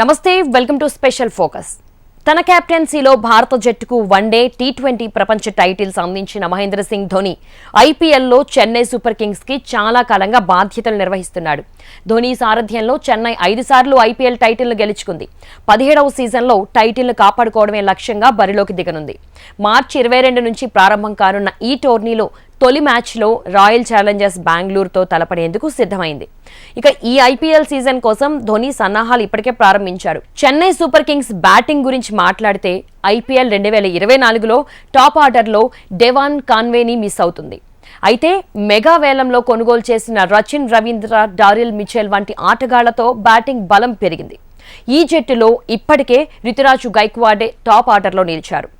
నమస్తే welcome to special focus. తన కెప్టెన్సీలో భారత జట్టుకు వన్డే టీ ట్వంటీ ప్రపంచ టైటిల్స్ అందించిన మహేంద్ర సింగ్ ధోని ఐపీఎల్లో చెన్నై సూపర్ కింగ్స్కి చాలా కాలంగా బాధ్యతలు నిర్వహిస్తున్నాడు. ధోని సారథ్యంలో చెన్నై ఐదు సార్లు ఐపీఎల్ టైటిల్ను గెలుచుకుంది. పదిహేడవ సీజన్లో టైటిల్ను కాపాడుకోవడమే లక్ష్యంగా బరిలోకి దిగనుంది. మార్చి ఇరవై రెండు నుంచి ప్రారంభం కానున్న ఈ టోర్నీలో తొలి మ్యాచ్లో రాయల్ ఛాలెంజర్స్ బెంగళూరుతో తలపడేందుకు సిద్ధమైంది. ఇక ఈ ఐపీఎల్ సీజన్ కోసం ధోని సన్నాహాలు ఇప్పటికే ప్రారంభించాడు చెన్నై సూపర్ కింగ్స్ బ్యాటింగ్ గురించి మాట్లాడితే ఐపీఎల్ రెండు వేల ఇరవై నాలుగులో టాప్ ఆర్డర్లో డెవాన్ కాన్వేని మిస్ అవుతుంది. అయితే మెగా వేలంలో కొనుగోలు చేసిన రచిన్ రవీంద్ర డారిల్ మిచెల్ వంటి ఆటగాళ్ళతో బ్యాటింగ్ బలం పెరిగింది. ఈ జట్టులో ఇప్పటికే రితురాజు గైక్వాడే టాప్ ఆర్డర్లో నిలిచారు.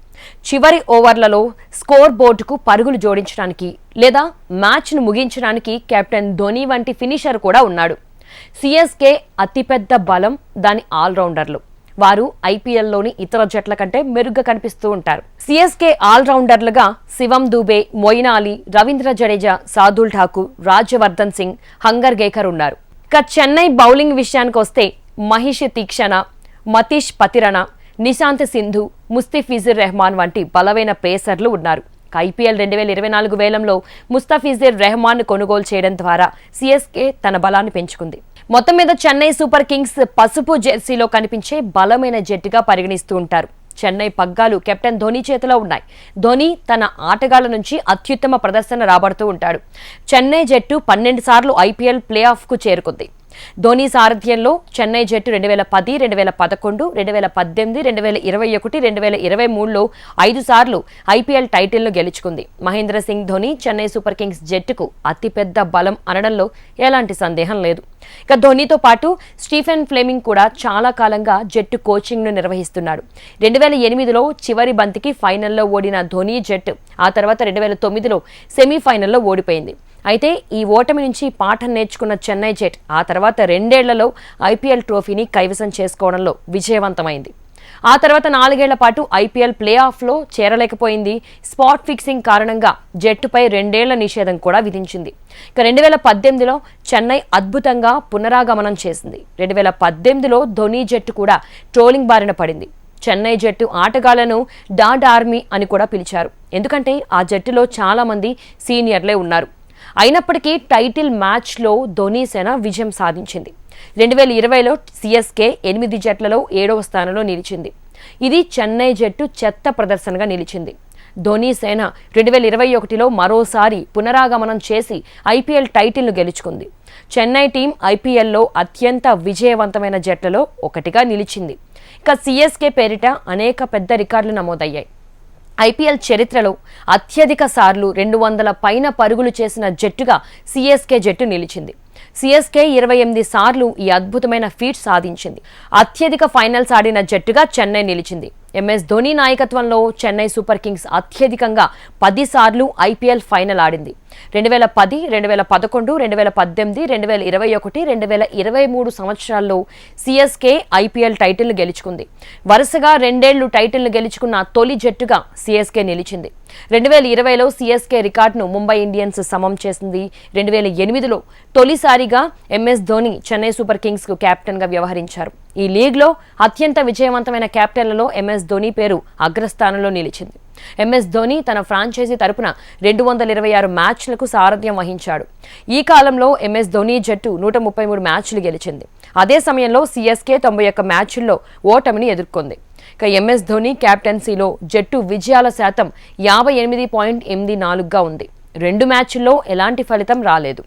చివరి ఓవర్లలో స్కోర్ బోర్డుకు పరుగులు జోడించడానికి లేదా మ్యాచ్ను ముగించడానికి కెప్టెన్ ధోని వంటి ఫినిషర్ కూడా ఉన్నాడు. సిఎస్కే అతిపెద్ద బలం దాని ఆల్రౌండర్లు. వారు ఐపీఎల్లోని ఇతర జట్ల కంటే మెరుగ్గా కనిపిస్తూ ఉంటారు. సిఎస్కే ఆల్రౌండర్లుగా శివం దూబే మొయిన్ అలీ రవీంద్ర జడేజా సాదుల్ ఠాకూర్ రాజ్యవర్ధన్ సింగ్ హంగర్ గేకర్ ఉన్నారు. ఇక చెన్నై బౌలింగ్ విషయానికి వస్తే మహిష్ తీక్షణ మతీష్ పతిరణ నిశాంత్ సింధు ముస్తిఫిజుర్ రెహమాన్ వంటి బలమైన పేసర్లు ఉన్నారు. ఐపీఎల్ రెండు వేల ఇరవై నాలుగు వేలంలో ముస్తఫిజుర్ రెహమాన్ కొనుగోలు చేయడం ద్వారా సిఎస్కే తన బలాన్ని పెంచుకుంది. మొత్తం మీద చెన్నై సూపర్ కింగ్స్ పసుపు జెర్సీలో కనిపించే బలమైన జట్టుగా పరిగణిస్తూ ఉంటారు. చెన్నై పగ్గాలు కెప్టెన్ ధోని చేతిలో ఉన్నాయి. ధోని తన ఆటగాళ్ళ నుంచి అత్యుత్తమ ప్రదర్శన రాబడుతూ ఉంటాడు. చెన్నై జట్టు పన్నెండు సార్లు ఐపీఎల్ ప్లే ఆఫ్కు చేరుకుంది. ధోని సారథ్యంలో చెన్నై జట్టు రెండు వేల పది రెండు వేల పదకొండు రెండు వేల పద్దెనిమిది రెండు వేల ఇరవై ఒకటి రెండు వేల ఇరవై మూడులో ఐదు సార్లు ఐపీఎల్ టైటిల్ను గెలుచుకుంది. మహేంద్ర సింగ్ ధోని చెన్నై సూపర్ కింగ్స్ జట్టుకు అతిపెద్ద బలం అనడంలో ఎలాంటి సందేహం లేదు. ఇక ధోనితో పాటు స్టీఫెన్ ఫ్లేమింగ్ కూడా చాలా కాలంగా జట్టు కోచింగ్ను నిర్వహిస్తున్నాడు. రెండు వేల ఎనిమిదిలో చివరి బంతికి ఫైనల్లో ఓడిన ధోని జట్టు ఆ తర్వాత రెండు వేల తొమ్మిదిలో సెమీఫైనల్లో ఓడిపోయింది. అయితే ఈ ఓటమి నుంచి పాఠం నేర్చుకున్న చెన్నై జెట్ ఆ తర్వాత రెండేళ్ళలో ఐపీఎల్ ట్రోఫీని కైవసం చేసుకోవడంలో విజయవంతమైంది. ఆ తర్వాత నాలుగేళ్ళ పాటు ఐపీఎల్ ప్లే ఆఫ్లో చేరలేకపోయింది. స్పాట్ ఫిక్సింగ్ కారణంగా జట్టుపై రెండేళ్ళ నిషేధం కూడా విధించింది. ఇక రెండు వేల పద్దెనిమిదిలో చెన్నై అద్భుతంగా పునరాగమనం చేసింది. రెండు వేల పద్దెనిమిదిలో ధోని జట్టు కూడా ట్రోలింగ్ బారిన పడింది. చెన్నై జట్టు ఆటగాళ్ళను డాడ్ ఆర్మీ అని కూడా పిలిచారు. ఎందుకంటే ఆ జట్టులో చాలామంది సీనియర్లే ఉన్నారు. అయినప్పటికీ టైటిల్ మ్యాచ్లో ధోని సేన విజయం సాధించింది. రెండు వేల ఇరవైలో సిఎస్కే ఎనిమిది జట్లలో ఏడవ స్థానంలో నిలిచింది. ఇది చెన్నై జట్టు చెత్త ప్రదర్శనగా నిలిచింది. ధోని సేన రెండు వేల ఇరవై ఒకటిలో మరోసారి పునరాగమనం చేసి ఐపీఎల్ టైటిల్ను గెలుచుకుంది. చెన్నై టీం ఐపీఎల్లో అత్యంత విజయవంతమైన జట్లలో ఒకటిగా నిలిచింది. ఇక సిఎస్కే పేరిట అనేక పెద్ద రికార్డులు నమోదయ్యాయి. ఐపీఎల్ చరిత్రలో అత్యధిక సార్లు రెండు వందల పైన పరుగులు చేసిన జట్టుగా సిఎస్కే జట్టు నిలిచింది. సిఎస్కే ఇరవై ఎనిమిది సార్లు ఈ అద్భుతమైన ఫీట్ సాధించింది. అత్యధిక ఫైనల్స్ ఆడిన జట్టుగా చెన్నై నిలిచింది. ఎంఎస్ ధోని నాయకత్వంలో చెన్నై సూపర్ కింగ్స్ అత్యధికంగా పదిసార్లు ఐపీఎల్ ఫైనల్ ఆడింది. రెండు వేల పది రెండు వేల పదకొండు రెండు వేల పద్దెనిమిది రెండు వేల ఇరవై ఒకటి రెండు వేల ఇరవై మూడు సంవత్సరాల్లో సిఎస్కే ఐపీఎల్ టైటిల్ను గెలుచుకుంది. వరుసగా రెండేళ్ళు టైటిల్ను గెలుచుకున్న తొలి జట్టుగా సిఎస్కే నిలిచింది. రెండు వేల ఇరవైలో సిఎస్కే రికార్డును ముంబై ఇండియన్స్ సమం చేసింది. రెండు వేల ఎనిమిదిలో తొలిసారిగా ఎంఎస్ ధోని చెన్నై సూపర్ కింగ్స్కు కెప్టెన్గా వ్యవహరించారు. ఈ లీగ్లో అత్యంత విజయవంతమైన కెప్టెన్లలో ఎంఎస్ ధోని పేరు అగ్రస్థానంలో నిలిచింది. ఎంఎస్ ధోని తన ఫ్రాంచైజీ తరపున రెండు వందల ఇరవై ఆరు మ్యాచ్లకు సారథ్యం వహించాడు. ఈ కాలంలో ఎంఎస్ ధోని జట్టు నూట ముప్పై మూడు మ్యాచ్లు గెలిచింది. అదే సమయంలో సిఎస్కే తొంభై ఒక్క మ్యాచ్ల్లో ఓటమిని ఎదుర్కొంది. ఇక ఎంఎస్ ధోని క్యాప్టెన్సీలో జట్టు విజయాల శాతం యాభై ఎనిమిది పాయింట్ ఎనిమిది నాలుగుగా ఉంది. రెండు మ్యాచ్ల్లో ఎలాంటి ఫలితం రాలేదు.